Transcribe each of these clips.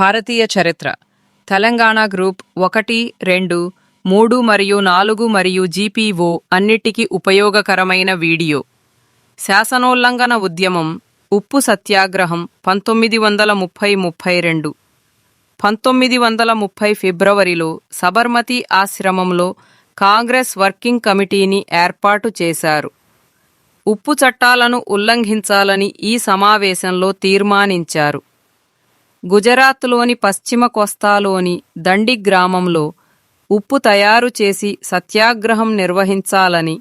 భారతీయ చరిత్ర. తెలంగాణ గ్రూప్ ఒకటి రెండు మూడు మరియు నాలుగు మరియు జీపీఓ అన్నిటికీ ఉపయోగకరమైన వీడియో. శాసనోల్లంఘన ఉద్యమం ఉప్పు సత్యాగ్రహం పంతొమ్మిది వందల ముప్పై ముప్పై రెండు. పంతొమ్మిది వందల ముప్పై ఫిబ్రవరిలో సబర్మతి ఆశ్రమంలో కాంగ్రెస్ వర్కింగ్ కమిటీని ఏర్పాటు చేశారు. ఉప్పు చట్టాలను ఉల్లంఘించాలని ఈ సమావేశంలో తీర్మానించారు. గుజరాత్లోని పశ్చిమ కోస్తాలోని దండి గ్రామంలో ఉప్పు తయారు చేసి సత్యాగ్రహం నిర్వహించాలని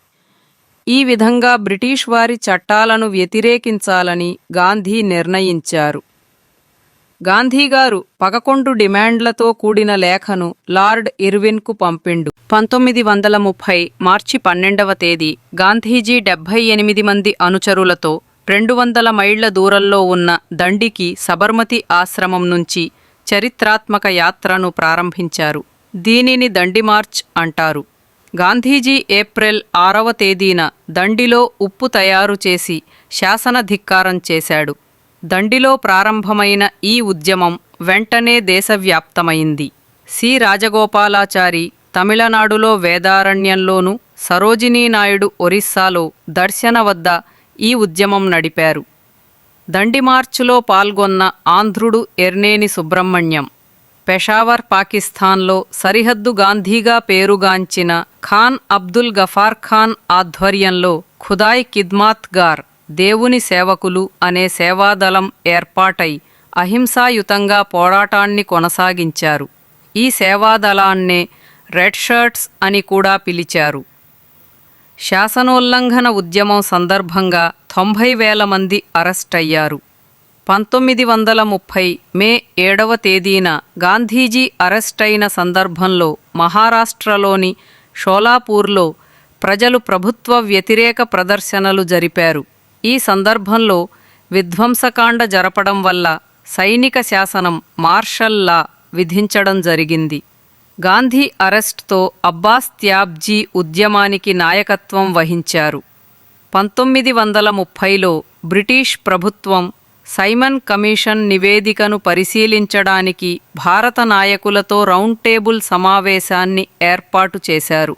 ఈ విధంగా బ్రిటిష్ వారి చట్టాలను వ్యతిరేకించాలని గాంధీ నిర్ణయించారు. గాంధీగారు పదకొండు డిమాండ్లతో కూడిన లేఖను లార్డ్ ఇర్విన్కు పంపిండు. పంతొమ్మిది వందల ముప్పై మార్చి పన్నెండవ తేదీ గాంధీజీ డెబ్బై ఎనిమిది మంది అనుచరులతో రెండు వందల మైళ్ళ దూరంలో ఉన్న దండికి సబర్మతి ఆశ్రమం నుంచి చరిత్రాత్మక యాత్రను ప్రారంభించారు. దీనిని దండి మార్చ్ అంటారు. గాంధీజీ ఏప్రిల్ ఆరవ తేదీన దండిలో ఉప్పు తయారు చేసి శాసనధిక్కారం చేశాడు. దండిలో ప్రారంభమైన ఈ ఉద్యమం వెంటనే దేశవ్యాప్తమైంది. సి. రాజగోపాలాచారి తమిళనాడులో వేదారణ్యంలోనూ సరోజినీ నాయుడు ఒరిస్సాలో దర్శన వద్ద ఈ ఉద్యమం నడిపారు. దండి మార్చులో పాల్గొన్న ఆంధ్రుడు ఎర్నేని సుబ్రహ్మణ్యం పెషావర్ పాకిస్తాన్లో సరిహద్దు గాంధీగా పేరుగాంచిన ఖాన్ అబ్దుల్ గఫార్ ఖాన్ ఆధ్వర్యంలో ఖుదాయ్ కిద్మాత్ గార్ దేవుని సేవకులు అనే సేవాదళం ఏర్పాటై అహింసాయుతంగా పోరాటాన్ని కొనసాగించారు. ఈ సేవాదళాన్నే రెడ్ షర్ట్స్ అని కూడా పిలిచారు. శాసనోల్లంఘన ఉద్యమం సందర్భంగా తొంభై వేల మంది అరెస్టయ్యారు పంతొమ్మిది వందల ముప్పై మే ఏడవ తేదీన గాంధీజీ అరెస్టైన సందర్భంలో మహారాష్ట్రలోని షోలాపూర్లో ప్రజలు ప్రభుత్వ వ్యతిరేక ప్రదర్శనలు జరిపారు. ఈ సందర్భంలో విధ్వంసకాండ జరపడం వల్ల సైనిక శాసనం మార్షల్లా విధించడం జరిగింది. గాంధీ అరెస్ట్తో అబ్బాస్ త్యాబ్జీ ఉద్యమానికి నాయకత్వం వహించారు. పంతొమ్మిది వందల ముప్పైలో బ్రిటిష్ ప్రభుత్వం సైమన్ కమిషన్ నివేదికను పరిశీలించడానికి భారత నాయకులతో రౌండ్ టేబుల్ సమావేశాన్ని ఏర్పాటు చేశారు.